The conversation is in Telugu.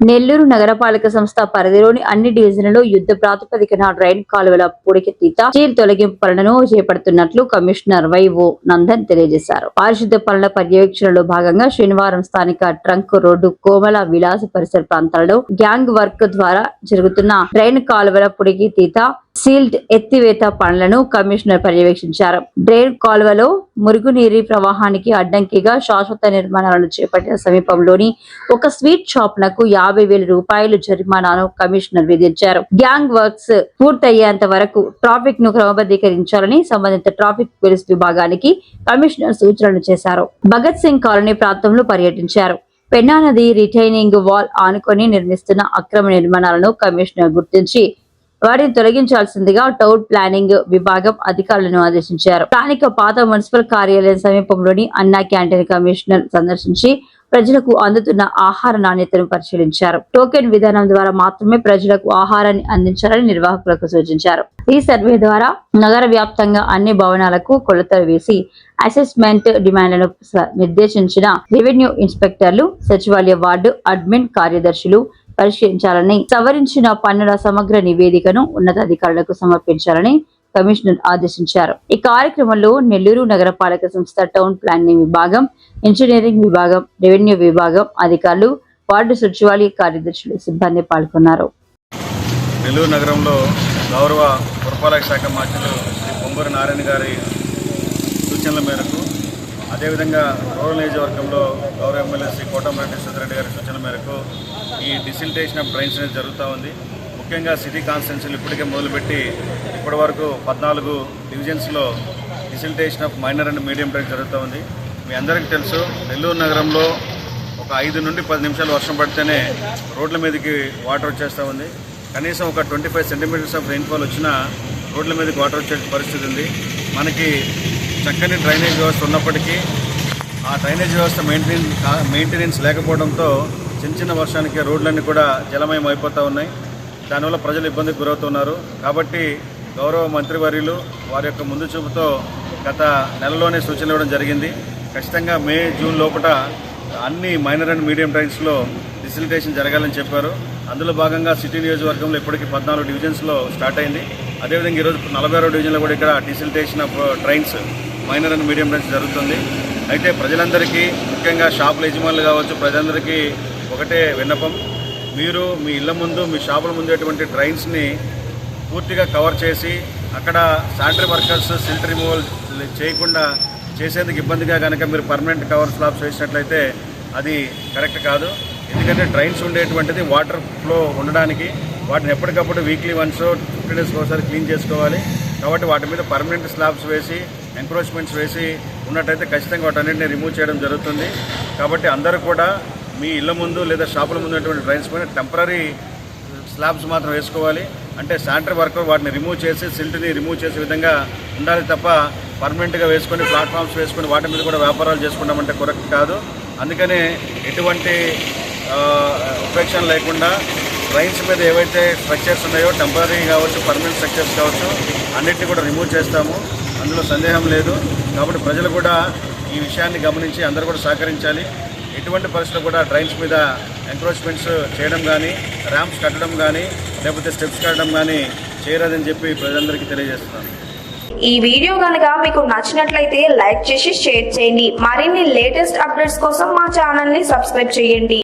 నెల్లూరు నగరపాలక సంస్థ పరిధిలోని అన్ని డివిజన్లలో యుద్ధ ప్రాతిపదికన డ్రైన్ కాలువల పూడికెత్తిత చీల్ తొలగింపు పనులను చేపడుతున్నట్లు కమిషనర్ వైఓ నందన్ తెలియజేశారు. పారిశుద్ధ పనుల పర్యవేక్షణలో భాగంగా శనివారం స్థానిక ట్రంక్ రోడ్డు కోమల విలాస పరిసర ప్రాంతాలలో గ్యాంగ్ వర్క్ ద్వారా జరుగుతున్న డ్రైన్ కాలువల పుడికితీత సీల్డ్ ఎత్తివేత పనులను కమిషనర్ పర్యవేక్షించారు. డ్రైన్ కాలువలో మురుగునీరు ప్రవాహానికి అడ్డంకిగా శాశ్వత నిర్మాణాలను చేపట్టిన సమీపంలోని ఒక స్వీట్ షాప్ నకు యాభై వేల రూపాయలు జరిమానాను కమిషనర్ విధించారు. గ్యాంగ్ వర్క్స్ పూర్తయ్యేంత వరకు ట్రాఫిక్ను క్రమబద్ధీకరించాలని సంబంధిత ట్రాఫిక్ పోలీస్ విభాగానికి కమిషనర్ సూచనలు చేశారు. భగత్ సింగ్ కాలనీ ప్రాంతంలో పర్యటించారు. పెన్నా నది రిటైనింగ్ వాల్ ఆనుకొని నిర్మిస్తున్న అక్రమ నిర్మాణాలను కమిషనర్ గుర్తించి వాటిని తొలగించాల్సిందిగా టౌన్ ప్లానింగ్ విభాగం అధికారులను ఆదేశించారు. స్థానిక పాత మున్సిపల్ కార్యాలయం సమీపంలోని అన్నా క్యాంటీన్ కమిషనర్ సందర్శించి ప్రజలకు అందుతున్న ఆహార నాణ్యతను పరిశీలించారు. టోకెన్ విధానం ద్వారా మాత్రమే ప్రజలకు ఆహారాన్ని అందించాలని నిర్వాహకులకు సూచించారు. ఈ సర్వే ద్వారా నగర వ్యాప్తంగా అన్ని భవనాలకు కొలతలు వేసి అసెస్మెంట్ డిమాండ్లను నిర్దేశించిన రెవెన్యూ ఇన్స్పెక్టర్లు సచివాలయ వార్డు అడ్మిన్ కార్యదర్శులు పరిశీలించాలని సవరించిన పన్నుల సమగ్ర నివేదికను ఉన్నతాధికారులకు సమర్పించాలని కమిషనర్ ఆదేశించారు. ఈ కార్యక్రమంలో నెల్లూరు నగరపాలక సంస్థ టౌన్ ప్లానింగ్ విభాగం ఇంజనీరింగ్ విభాగం రెవెన్యూ విభాగం అధికారులు వార్డు సచివాలయ కార్యదర్శులు సిబ్బంది పాల్గొన్నారు. నెల్లూరు నగరంలో గౌరవ పురపాలక శాఖ మంత్రులు శ్రీ పొంగూరు నారాయణ గారి సూచనల మేరకు అదేవిధంగా రూరల్ నియోజకవర్గంలో గౌరవ ఎమ్మెల్యే శ్రీ కోటమరెడ్డి సుధిరెడ్డి గారి సూచన మేరకు ఈ డిసిల్టేషన్ ఆఫ్ డ్రైన్స్ అనేది జరుగుతూ ఉంది. ముఖ్యంగా సిటీ కాన్స్టిట్యున్సీలు ఇప్పటికే మొదలుపెట్టి ఇప్పటి వరకు పద్నాలుగు డివిజన్స్లో desiltation of minor and medium drains జరుగుతూ ఉంది. మీ అందరికీ తెలుసు నెల్లూరు నగరంలో ఒక ఐదు నుండి పది నిమిషాలు వర్షం పడితేనే రోడ్ల మీదకి వాటర్ వచ్చేస్తూ ఉంది. కనీసం ఒక twenty five centimetres of rainfall వచ్చినా రోడ్ల మీదకి వాటర్ వచ్చే పరిస్థితి ఉంది. మనకి చక్కని డ్రైనేజ్ వ్యవస్థ ఉన్నప్పటికీ ఆ డ్రైనేజ్ వ్యవస్థ మెయింటెన్ మెయింటెనెన్స్ లేకపోవడంతో చిన్న చిన్న వర్షానికి రోడ్లన్నీ కూడా జలమయం అయిపోతూ ఉన్నాయి. దానివల్ల ప్రజలు ఇబ్బందికి గురవుతున్నారు. కాబట్టి గౌరవ మంత్రివర్యులు వారి యొక్క ముందు చూపుతో గత నెలలోనే సూచనలు ఇవ్వడం జరిగింది. ఖచ్చితంగా మే జూన్ లోపల అన్ని మైనర్ అండ్ మీడియం ట్రైన్స్లో ఫెసిలిటేషన్ జరగాలని చెప్పారు. అందులో భాగంగా సిటీ నియోజకవర్గంలో ఇప్పటికి పద్నాలుగు డివిజన్స్లో స్టార్ట్ అయింది. అదేవిధంగా ఈరోజు నలభై ఆరో డివిజన్లో కూడా ఇక్కడ desiltation of drains minor and medium drains జరుగుతుంది. అయితే ప్రజలందరికీ ముఖ్యంగా షాపుల యజమానులు కావచ్చు ప్రజలందరికీ ఒకటే విన్నపం. మీరు మీ ఇళ్ళ ముందు మీ షాపుల ముందు ట్రైన్స్ని పూర్తిగా కవర్ చేసి అక్కడ శానిటరీ వర్కర్స్ సిల్ట్ రిమూవల్ చేయకుండా చేసేందుకు ఇబ్బందిగా కనుక మీరు పర్మనెంట్ కవర్ స్లాబ్స్ వేసినట్లయితే అది కరెక్ట్ కాదు. ఎందుకంటే డ్రైన్స్ ఉండేటువంటిది వాటర్ ఫ్లో ఉండడానికి వాటిని ఎప్పటికప్పుడు వీక్లీ వన్స్ ఫిఫ్టీ డేస్కి ఒకసారి క్లీన్ చేసుకోవాలి. కాబట్టి వాటి మీద పర్మనెంట్ స్లాబ్స్ వేసి ఎంక్రోచ్మెంట్స్ వేసి ఉన్నట్టయితే ఖచ్చితంగా వాటన్నింటిని రిమూవ్ చేయడం జరుగుతుంది. కాబట్టి అందరూ కూడా మీ ఇళ్ళ ముందు లేదా షాపుల ముందు ఉన్నటువంటి డ్రైన్స్ పైన టెంపరీ స్లాబ్స్ మాత్రం వేసుకోవాలి. అంటే శానిటరీ వర్కర్ వాటిని రిమూవ్ చేసి సిల్ట్ని రిమూవ్ చేసే విధంగా ఉండాలి తప్ప పర్మనెంట్గా వేసుకొని ప్లాట్ఫామ్స్ వేసుకొని వాటి మీద కూడా వ్యాపారాలు చేసుకుంటామంటే కరెక్ట్ కాదు. అందుకనే ఎటువంటి ఉపేక్షణ లేకుండా డ్రైన్స్ మీద ఏవైతే స్ట్రక్చర్స్ ఉన్నాయో టెంపరీ కావచ్చు పర్మనెంట్ స్ట్రక్చర్స్ కావచ్చు అన్నిటిని కూడా రిమూవ్ చేస్తాము. అందులో సందేహం లేదు. కాబట్టి ప్రజలు కూడా ఈ విషయాన్ని గమనించి అందరూ కూడా సహకరించాలి. ఎటువంటి పరిస్థితులు కూడా డ్రైన్స్ మీద ఎంక్రోచ్మెంట్స్ చేయడం కానీ ర్యాంప్స్ కట్టడం కానీ లేకపోతే స్టెప్స్ కట్టడం కానీ చేయరాదని చెప్పి ప్రజలందరికీ తెలియజేస్తున్నాను. ఈ వీడియో కనుక మీకు నచ్చినట్లయితే లైక్ చేసి షేర్ చేయండి. మరిన్ని లేటెస్ట్ అప్డేట్స్ కోసం మా ఛానల్ని సబ్స్క్రైబ్ చేయండి.